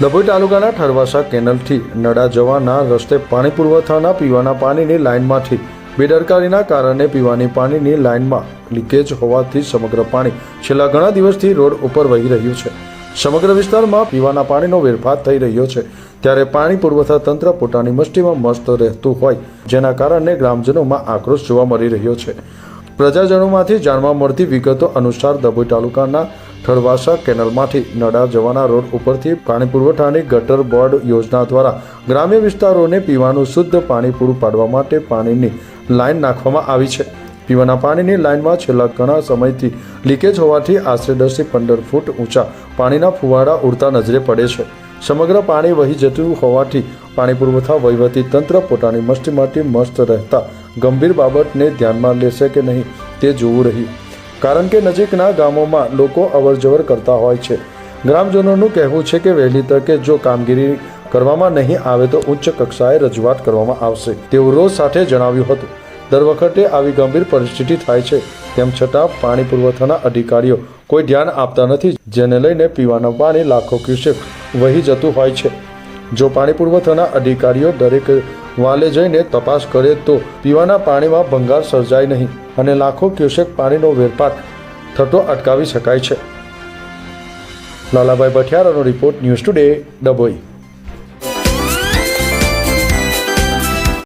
ડભોઈ તાલુકાના ઠરવાસા કેનલથી નડા જવાના રસ્તે પાણી પુરવઠાના પીવાના પાણીની લાઇનમાંથી બેદરકારીના કારણે પીવાની પાણીની લાઇનમાં લીકેજ હોવાથી સમગ્ર પાણી છેલ્લા ઘણા દિવસથી રોડ ઉપર વહી રહ્યું છે. સમગ્ર વિસ્તારમાં પીવાના પાણીનો વેરફાટ થઈ રહ્યો છે. ત્યારે પાણી પુરવઠા તંત્ર પોતાની મસ્તીમાં મસ્ત રહેતું હોય, જેના કારણે ગ્રામજનોમાં આક્રોશ જોવા મળી રહ્યો છે. પ્રજાજનોમાંથી જાણવા મળતી વિગતો અનુસાર ડભોઈ તાલુકાના થળવાસા કેનલમાંથી નડા જવાના રોડ ઉપરથી પાણી પુરવઠાની ગટર બોર્ડ યોજના દ્વારા ગ્રામ્ય વિસ્તારોને પીવાનું શુદ્ધ પાણી પૂરું પાડવા માટે પાણીની લાઇન નાખવામાં આવી છે. પીવાના પાણીની લાઇનમાં છેલ્લા ઘણા સમયથી લીકેજ હોવાથી આશરે દસથી પંદર ફૂટ ઊંચા પાણીના ફુવારા ઉડતા નજરે પડે છે. સમગ્ર પાણી વહી જતું હોવાથી પાણી પુરવઠા વહીવટી તંત્ર પોતાની મસ્તીમાંથી મસ્ત રહેતા ગંભીર બાબતને ધ્યાનમાં લેશે કે નહીં તે જોવું રહ્યું. કારણ કે નજીકના ગામોમાં લોકો અવરજવર કરતા હોય છે. ગ્રામજનોનું કહેવું છે કે વહેલી તકે જો કામગીરી કરવામાં નહીં આવે તો ઉચ્ચ કક્ષાએ રજૂઆત કરવામાં આવશે. તેવું રોજ સાથે જણાવ્યું હતું. દર વખતે આવી ગંભીર પરિસ્થિતિ થાય છે. તેમ છતાં પાણી પુરવઠાના અધિકારીઓ કોઈ ધ્યાન આપતા નથી, જેને લઈને પીવાના પાણી લાખો ક્યુસેક વહી જતું હોય છે. જો પાણી પુરવઠાના અધિકારીઓ દરેક વાલે જઈને તપાસ કરે તો પીવાના પાણીમાં ભંગાર સર્જાય નહીં અને લાખો ક્યુસેક પાણીનો વેરપાટ થતો અટકાવી શકાય છે. લાલાભાઈ ભઠિયારાનો રિપોર્ટ ન્યૂઝ ટુડે, ડભોઈ.